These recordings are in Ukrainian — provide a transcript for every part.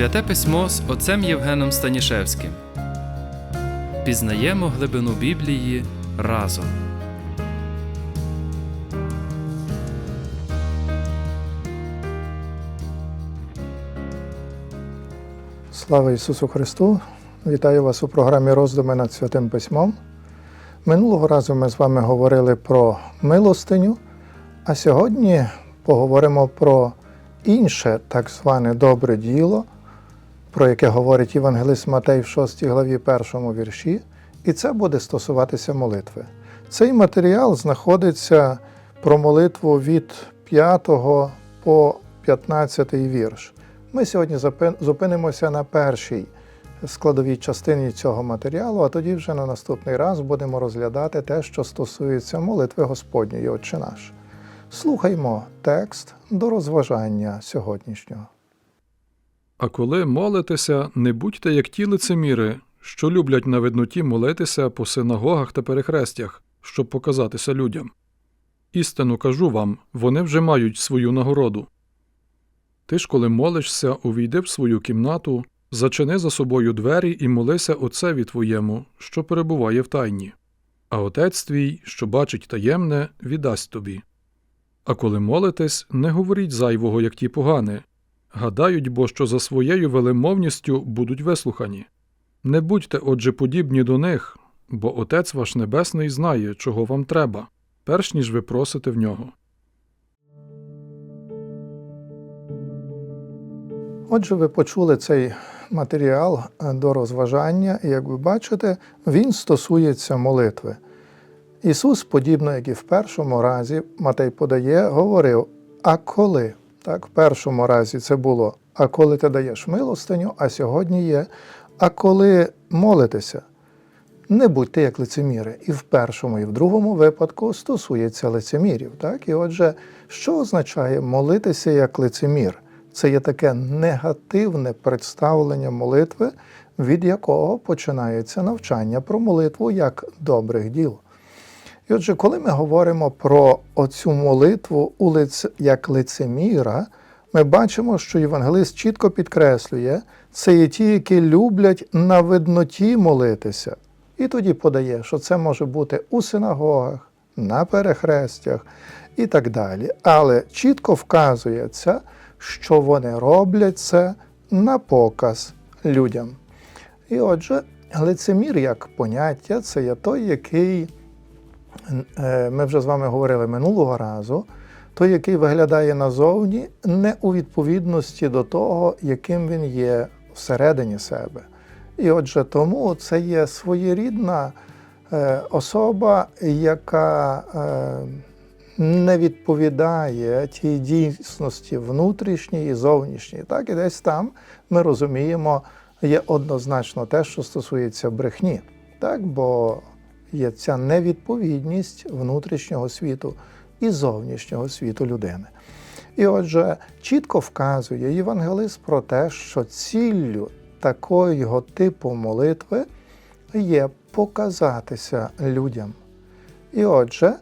Святе письмо з отцем Євгеном Станішевським. Пізнаємо глибину Біблії разом. Слава Ісусу Христу! Вітаю вас у програмі роздуми над Святим Письмом. Минулого разу ми з вами говорили про милостиню, а сьогодні поговоримо про інше так зване добре діло, про яке говорить Євангелист Матей в 6 главі 1 вірші, і це буде стосуватися молитви. Цей матеріал знаходиться про молитву від 5 по 15 вірш. Ми сьогодні зупинимося на першій складовій частині цього матеріалу, а тоді вже на наступний раз будемо розглядати те, що стосується молитви Господньої, Отче наш. Слухаймо текст до розважання сьогоднішнього. А коли молитеся, не будьте як ті лицеміри, що люблять на видноті молитися по синагогах та перехрестях, щоб показатися людям. Істину кажу вам, вони вже мають свою нагороду. Ти ж, коли молишся, увійди в свою кімнату, зачини за собою двері і молися Отцеві твоєму, що перебуває в тайні. А Отець твій, що бачить таємне, віддасть тобі. А коли молитесь, не говоріть зайвого, як ті погани, Гадають, бо що за своєю велемовністю будуть вислухані. Не будьте, отже, подібні до них, бо Отець ваш Небесний знає, чого вам треба, перш ніж ви просите в нього. Отже, ви почули цей матеріал до розважання, і як ви бачите, він стосується молитви. Ісус, подібно як і в першому разі, Матей подає, говорив: а коли? Так, в першому разі це було, а коли ти даєш милостиню, а сьогодні є, а коли молитеся. Не будьте як лицеміри. І в першому, і в другому випадку стосується лицемірів. Так? І отже, що означає молитися як лицемір? Це є таке негативне представлення молитви, від якого починається навчання про молитву як добрих діл. І отже, коли ми говоримо про оцю молитву як лицеміра, ми бачимо, що євангелист чітко підкреслює, це є ті, які люблять на видноті молитися. І тоді подає, що це може бути у синагогах, на перехрестях і так далі. Але чітко вказується, що вони роблять це на показ людям. І отже, лицемір як поняття це є той, який ми вже з вами говорили минулого разу, той, який виглядає назовні не у відповідності до того, яким він є всередині себе. І отже, тому це є своєрідна е, особа, яка е, не відповідає тій дійсності внутрішній і зовнішній. Так, і десь там ми розуміємо, є однозначно те, що стосується брехні, так, бо є ця невідповідність внутрішнього світу і зовнішнього світу людини. І отже, чітко вказує євангелист про те, що ціллю такого типу молитви є показатися людям. І отже,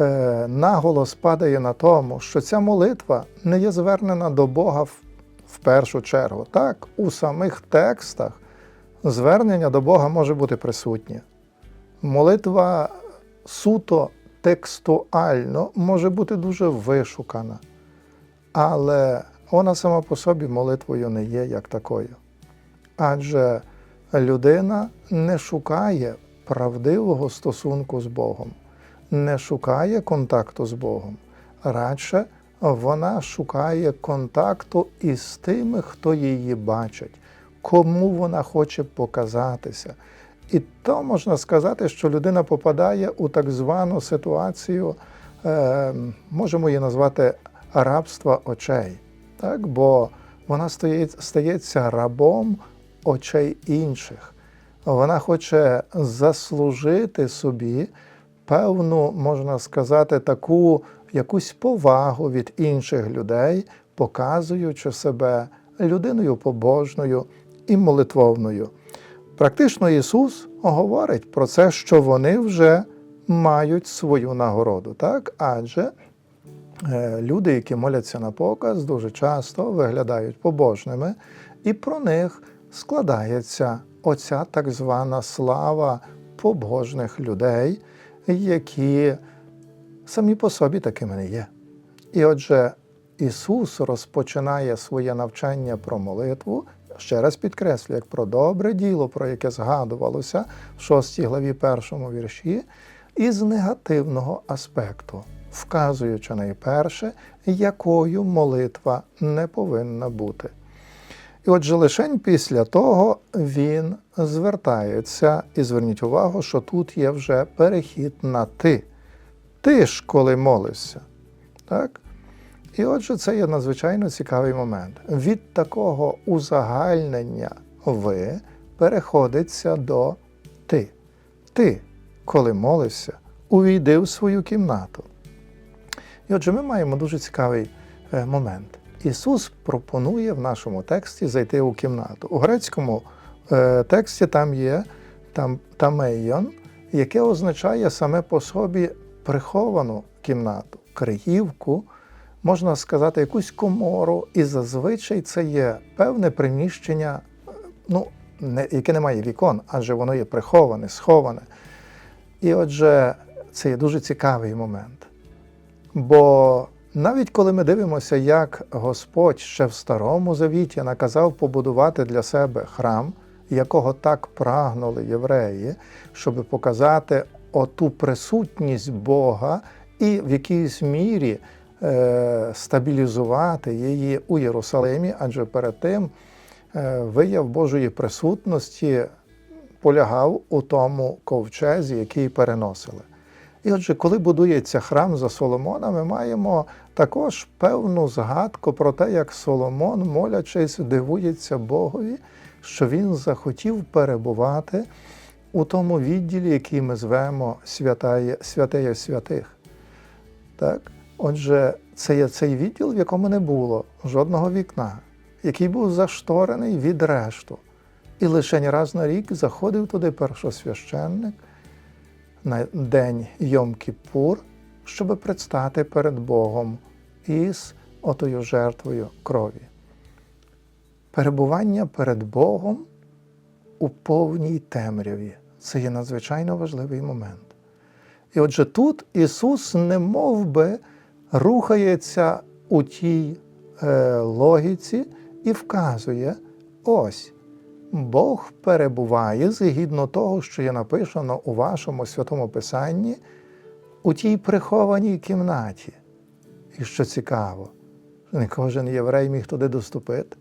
е, наголос падає на тому, що ця молитва не є звернена до Бога в, в першу чергу. Так, у самих текстах звернення до Бога може бути присутнє. Молитва суто текстуально може бути дуже вишукана, але вона сама по собі молитвою не є як такою. Адже людина не шукає правдивого стосунку з Богом, не шукає контакту з Богом. Радше вона шукає контакту із тими, хто її бачить, кому вона хоче показатися. І то можна сказати, що людина попадає у так звану ситуацію, е, можемо її назвати рабства очей, так? бо вона стається рабом очей інших. Вона хоче заслужити собі певну, можна сказати, таку якусь повагу від інших людей, показуючи себе людиною побожною і молитвовною. Практично Ісус говорить про це, що вони вже мають свою нагороду, так? адже е, люди, які моляться на показ, дуже часто виглядають побожними, і про них складається оця так звана слава побожних людей, які самі по собі такими не є. І отже, Ісус розпочинає своє навчання про молитву, ще раз підкреслю, як про добре діло, про яке згадувалося в 6 главі першому вірші, із негативного аспекту, вказуючи найперше, якою молитва не повинна бути. І отже, лишень після того він звертається, і зверніть увагу, що тут є вже перехід на ти. Ти ж коли молишся. Так? І отже, це є надзвичайно цікавий момент. Від такого узагальнення ви переходиться до ти. Ти, коли молишся, увійди в свою кімнату. І отже, ми маємо дуже цікавий е, момент. Ісус пропонує в нашому тексті зайти у кімнату. У грецькому е, тексті там є там, тамейон, яке означає саме по собі приховану кімнату, криївку, можна сказати, якусь комору, і зазвичай це є певне приміщення, ну, не, яке не має вікон, адже воно є приховане, сховане. І отже, це є дуже цікавий момент. Бо навіть коли ми дивимося, як Господь ще в Старому Завіті наказав побудувати для себе храм, якого так прагнули євреї, щоб показати оту присутність Бога і в якійсь мірі стабілізувати її у Єрусалимі, адже перед тим е, вияв Божої присутності полягав у тому ковчезі, який переносили. І отже, коли будується храм за Соломона, ми маємо також певну згадку про те, як Соломон, молячись, дивується Богові, що він захотів перебувати у тому відділі, який ми звемо святеє святих. Так? Отже, це є цей відділ, в якому не було жодного вікна, який був зашторений від решту. І лише раз на рік заходив туди першосвященник на день Йом-Кіпур, щоб предстати перед Богом із отою жертвою крові. Перебування перед Богом у повній темряві це є надзвичайно важливий момент. І отже, тут Ісус не мов би рухається у тій е, логіці і вказує: ось. Бог перебуває згідно того, що є написано у вашому святому Писанні, у тій прихованій кімнаті. І що цікаво, не кожен єврей міг туди доступити,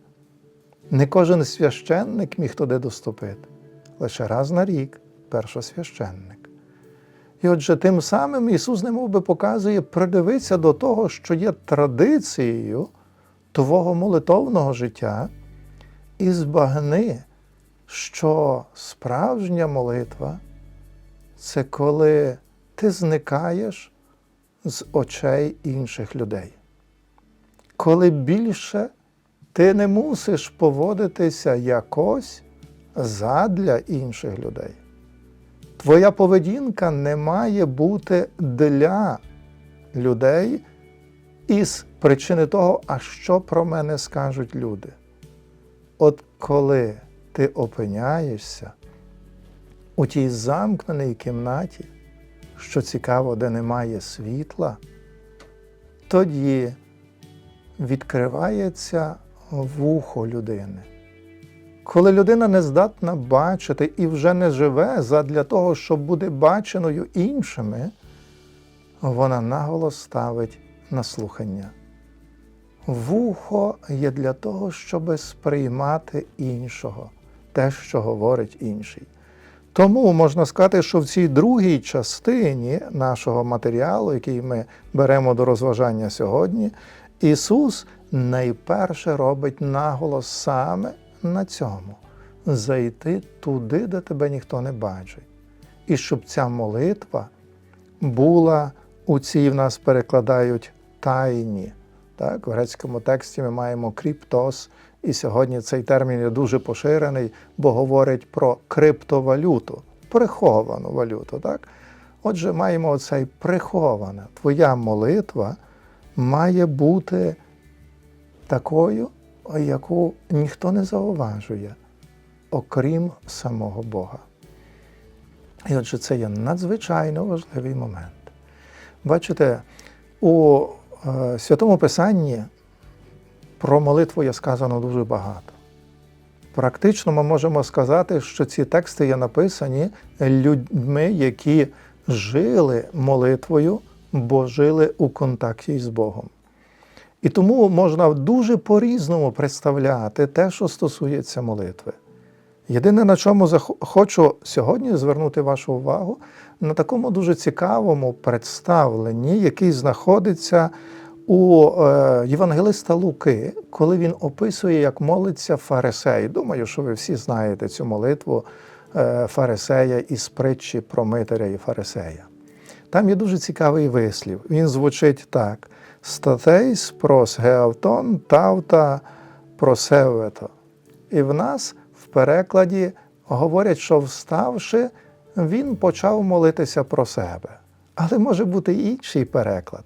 не кожен священник міг туди доступити. Лише раз на рік першосвященник. І отже, тим самим Ісус немов би показує, придивитися до того, що є традицією твого молитовного життя, і збагни, що справжня молитва це коли ти зникаєш з очей інших людей. Коли більше ти не мусиш поводитися якось задля інших людей. Твоя поведінка не має бути для людей із причини того, а що про мене скажуть люди. От коли ти опиняєшся у тій замкненій кімнаті, що цікаво, де немає світла, тоді відкривається вухо людини. Коли людина не здатна бачити і вже не живе задля того, щоб бути баченою іншими, вона наголос ставить на слухання. Вухо є для того, щоб сприймати іншого, те, що говорить інший. Тому можна сказати, що в цій другій частині нашого матеріалу, який ми беремо до розважання сьогодні, Ісус найперше робить наголос саме на цьому зайти туди, де тебе ніхто не бачить. І щоб ця молитва була у цій в нас перекладають тайні. Так, в грецькому тексті ми маємо кріптос, і сьогодні цей термін є дуже поширений, бо говорить про криптовалюту, приховану валюту. Так? Отже, маємо оцей приховане. Твоя молитва має бути такою, яку ніхто не зауважує, окрім самого Бога. І отже, це є надзвичайно важливий момент. Бачите, у е, Святому Писанні про молитву є сказано дуже багато. Практично ми можемо сказати, що ці тексти є написані людьми, які жили молитвою, бо жили у контакті з Богом. І тому можна дуже по-різному представляти те, що стосується молитви. Єдине, на чому хочу сьогодні звернути вашу увагу, на такому дуже цікавому представленні, який знаходиться у е, Євангелиста Луки, коли він описує, як молиться фарисей. Думаю, що ви всі знаєте цю молитву е, фарисея із притчі про митаря і фарисея. Там є дуже цікавий вислів. Він звучить так: статейс прос геавтон тавта просевето. І в нас в перекладі говорять, що вставши, він почав молитися про себе. Але може бути інший переклад.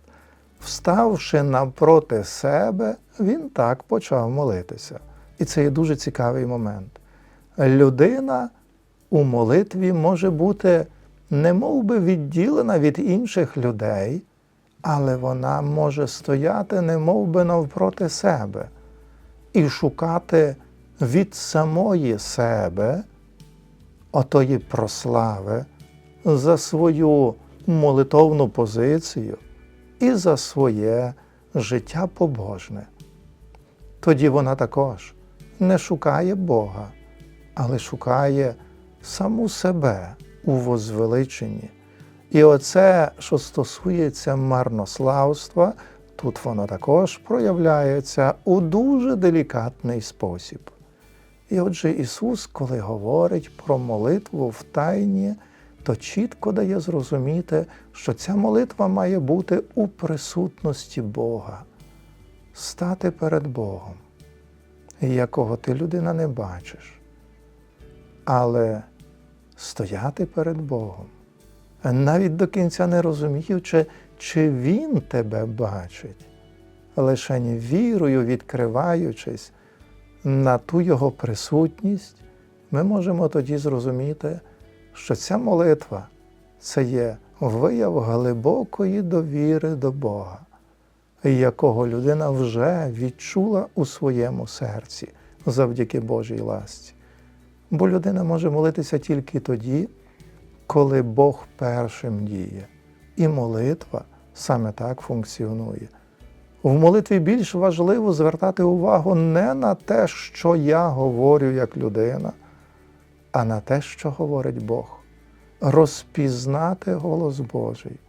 Вставши навпроти себе, він так почав молитися. І це є дуже цікавий момент. Людина у молитві може бути не би відділена від інших людей, але вона може стояти не би навпроти себе і шукати від самої себе отої прослави за свою молитовну позицію і за своє життя побожне. Тоді вона також не шукає Бога, але шукає саму себе у возвеличенні. І оце, що стосується марнославства, тут воно також проявляється у дуже делікатний спосіб. І отже, Ісус, коли говорить про молитву в тайні, то чітко дає зрозуміти, що ця молитва має бути у присутності Бога, стати перед Богом, якого ти людина не бачиш, але стояти перед Богом, навіть до кінця не розуміючи, чи Він тебе бачить, лише вірою відкриваючись на ту Його присутність, ми можемо тоді зрозуміти, що ця молитва це є вияв глибокої довіри до Бога, якого людина вже відчула у своєму серці завдяки Божій ласці. Бо людина може молитися тільки тоді, коли Бог першим діє. І молитва саме так функціонує. В молитві більш важливо звертати увагу не на те, що я говорю як людина, а на те, що говорить Бог. Розпізнати голос Божий,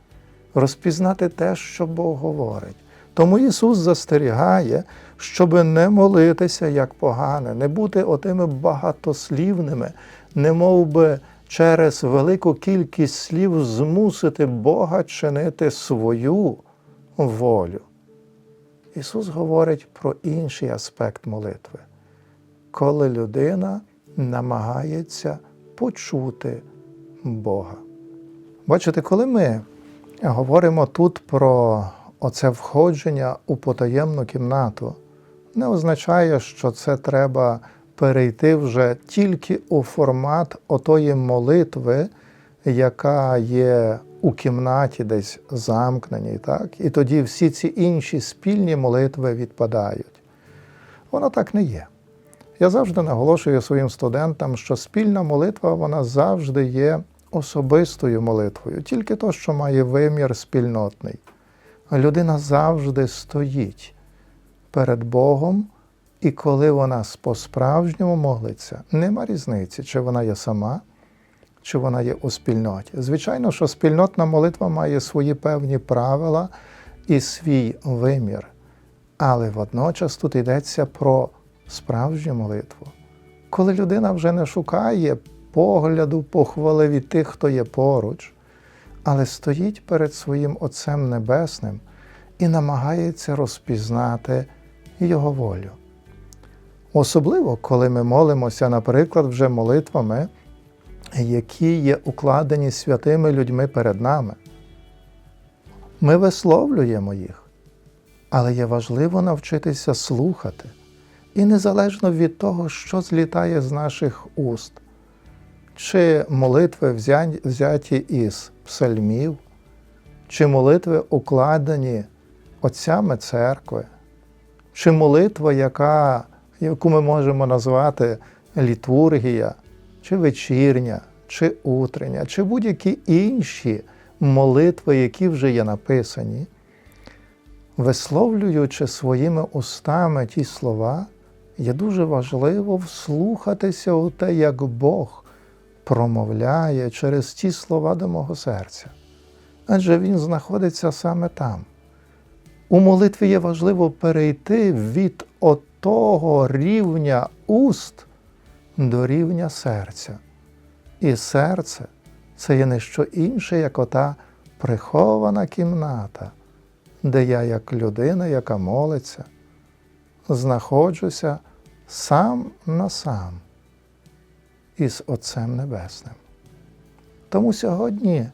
розпізнати те, що Бог говорить. Тому Ісус застерігає, щоб не молитися як погане, не бути отими багатослівними, не мов би через велику кількість слів змусити Бога чинити свою волю. Ісус говорить про інший аспект молитви, коли людина намагається почути Бога. Бачите, коли ми говоримо тут про оце входження у потаємну кімнату, не означає, що це треба перейти вже тільки у формат отої молитви, яка є у кімнаті десь замкненій, так? і тоді всі ці інші спільні молитви відпадають. Воно так не є. Я завжди наголошую своїм студентам, що спільна молитва вона завжди є особистою молитвою, тільки то, що має вимір спільнотний. Людина завжди стоїть перед Богом, і коли вона по-справжньому молиться, нема різниці, чи вона є сама, чи вона є у спільноті. Звичайно, що спільнотна молитва має свої певні правила і свій вимір. Але водночас тут йдеться про справжню молитву. Коли людина вже не шукає погляду, похвали від тих, хто є поруч, але стоїть перед своїм Отцем Небесним і намагається розпізнати Його волю. Особливо, коли ми молимося, наприклад, вже молитвами, які є укладені святими людьми перед нами. Ми висловлюємо їх. Але є важливо навчитися слухати. І незалежно від того, що злітає з наших уст, чи молитви взяті із псальмів, чи молитви укладені отцями церкви, чи молитва, яка, яку ми можемо назвати літургія, чи вечірня, чи утрення, чи будь-які інші молитви, які вже є написані, висловлюючи своїми устами ті слова, є дуже важливо вслухатися у те, як Бог промовляє через ті слова до мого серця. Адже Він знаходиться саме там. У молитві є важливо перейти від отого рівня уст до рівня серця. І серце це є не що інше, як ота прихована кімната, де я, як людина, яка молиться, знаходжуся сам на сам із Отцем Небесним. Тому сьогодні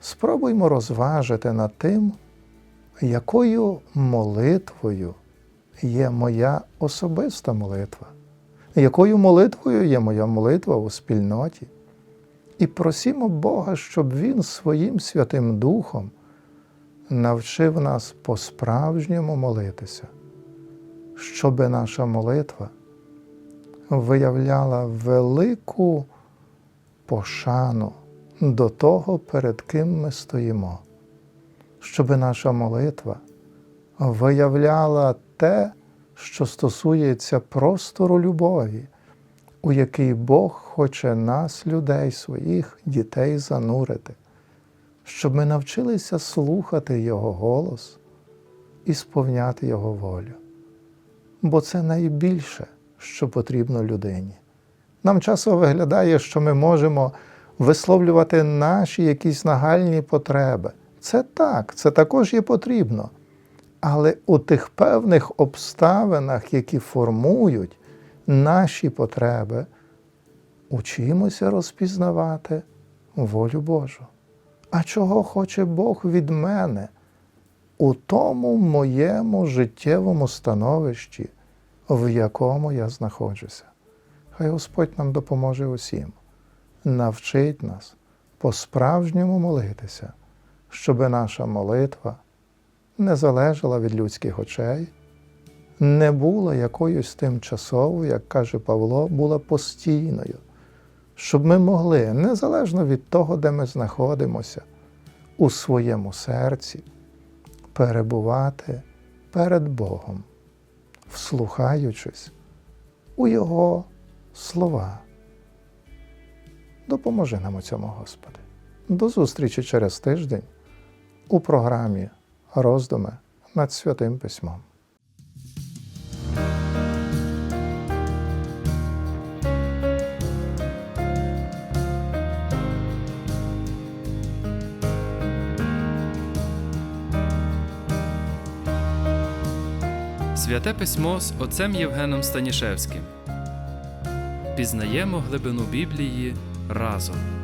спробуймо розважити над тим, якою молитвою є моя особиста молитва, якою молитвою є моя молитва у спільноті. І просімо Бога, щоб Він своїм Святим Духом навчив нас по-справжньому молитися, щоб наша молитва виявляла велику пошану до того, перед ким ми стоїмо, щоб наша молитва виявляла те, що стосується простору любові, у який Бог хоче нас, людей, своїх дітей, занурити, щоб ми навчилися слухати Його голос і сповняти Його волю. Бо це найбільше, що потрібно людині. Нам часом виглядає, що ми можемо висловлювати наші якісь нагальні потреби. Це так, це також є потрібно. Але у тих певних обставинах, які формують наші потреби, учимося розпізнавати волю Божу. А чого хоче Бог від мене у тому моєму життєвому становищі, в якому я знаходжуся? Хай Господь нам допоможе усім, навчить нас по-справжньому молитися, щоби наша молитва не залежала від людських очей, не була якоюсь тимчасовою, як каже Павло, була постійною, щоб ми могли, незалежно від того, де ми знаходимося, у своєму серці перебувати перед Богом, вслухаючись у Його слова. Допоможи нам у цьому, Господи. До зустрічі через тиждень у програмі Роздуми над Святим Письмом. Святе письмо з отцем Євгеном Станішевським. Пізнаємо глибину Біблії разом.